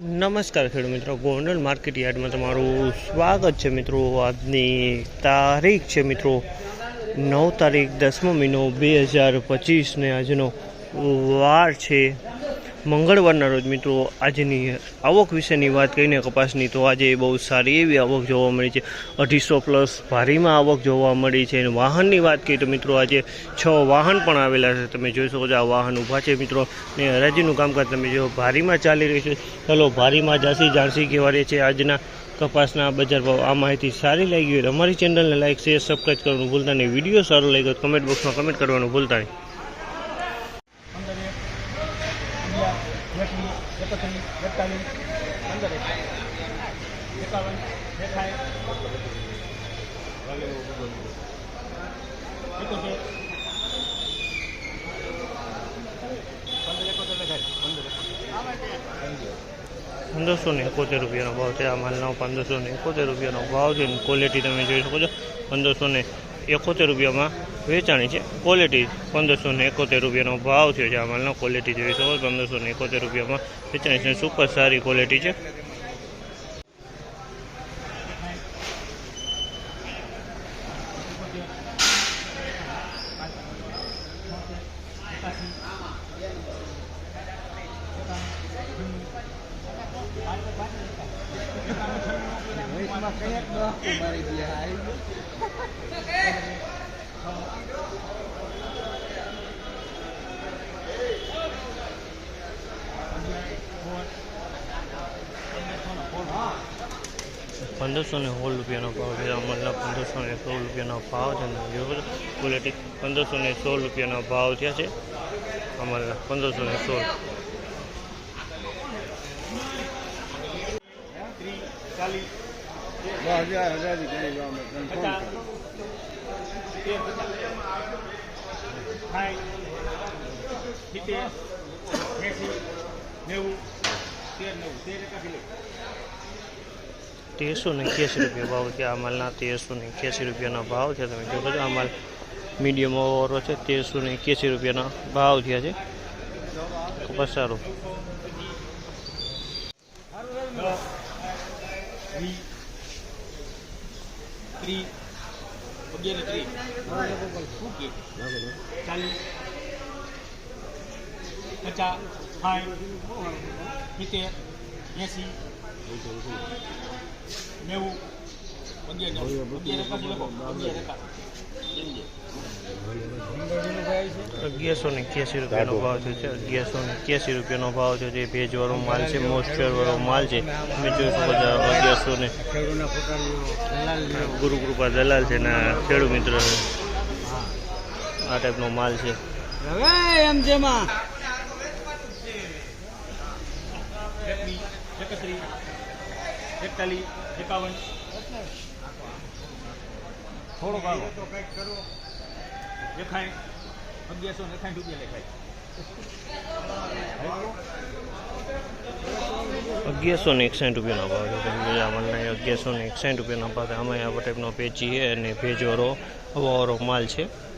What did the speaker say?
નમસ્કાર ખેડૂત મિત્રો, ગોંડલ માર્કેટ યાર્ડમાં તમારું સ્વાગત છે મિત્રો. આજની તારીખ છે મિત્રો, નવ તારીખ દસમો મહિનો બે હજાર પચીસને આજનો વાર છે. મંગળવારના રોજ મિત્રો, આજની આવક વિશેની વાત કરીને કપાસની, તો આજે બહુ સારી એવી આવક જોવા મળી છે. અઢીસો પ્લસ ભારીમાં આવક જોવા મળી છે. અને વાહનની વાત કરીએ તો મિત્રો, આજે છ વાહન પણ આવેલા છે. તમે જોઈ શકો છો, આ વાહન ઊભા છે મિત્રો. ને હરાજીનું કામકાજ તમે જો ભારીમાં ચાલી રહ્યું છે. ચાલો, ભારીમાં જાસી જાણસી કહેવાય છે આજના કપાસના બજાર ભાવ. આ માહિતી સારી લાગી હોય અમારી ચેનલને લાઈક, શેર સબસ્ક્રાઈબ કરવાનું ભૂલતા નહીં. વીડિયો સારો લાગ્યો કમેન્ટ બોક્સમાં કમેન્ટ કરવાનું ભૂલતા નહીં પંદર એક પંદરસો ને એકોતેર રૂપિયાનો ભાવ છે. આ માલનો પંદરસો ને એકોતેર રૂપિયાનો ભાવ છે. ક્વોલિટી તમે જોઈ શકો છો. પંદરસો ને એકોતેર રૂપિયામાં વેચાણી છે. ક્વોલિટી પંદરસો ને એકોતેર રૂપિયાનો ભાવ થયો છે આ માલનો. ક્વોલિટી જોઈ શકો પંદરસો ને એકોતેર રૂપિયામાં વેચાણી છે. સુપર સારી ક્વોલિટી છે. પંદરસો ને સોળ રૂપિયાનો ભાવ છે. આ માલના પંદરસો ને સોળ રૂપિયાનો ભાવ છે. અને જો પંદરસો ને સોળ રૂપિયાનો ભાવ થયા છે અમારા પંદરસો ને સોળ નેવું, તેર નેવું, તેર એકાસી લે તેરસો ને એક્યાસી રૂપિયા ભાવ છે. આ માલના તેરસો ને એક્યાસી રૂપિયાના ભાવ છે. તમે જો બધું આ માલ મીડિયમ ઓવરો છે. તેરસો ને એક્યાસી રૂપિયાના ભાવ થયા છે ખૂબ સારો. પચાસ, સાઠ, સિત્તેર, એંસી નેવું ને એક્યાસી રૂપિયાનો ભાવ છે અગિયારસો ને રૂપિયાનો ભાવ થયો છે ભેજવાળો માલ છે મોઇશ્ચરવાળો માલ છે તમે જોઈ શકો છો અગિયારસો ને ગુરુ દલાલ છે ને ખેડૂત મિત્ર. આ ટાઈપનો માલ છે હવે એમ જેમાં એકતાલીસ, એકાવન. થોડો ભાવ લેખાય. અગિયારસો ને એકાઠ રૂપિયા લેખાય. અગિયારસો ને એકસાઠ રૂપિયાનો ભાવ છે. તમે જોજો અગિયારસો ને એકસાઠ રૂપિયાના ભાવ. છે આમાં આ ટાઈપનો પેચી છે અને ભેજવાળો હવાવાળો માલ છે.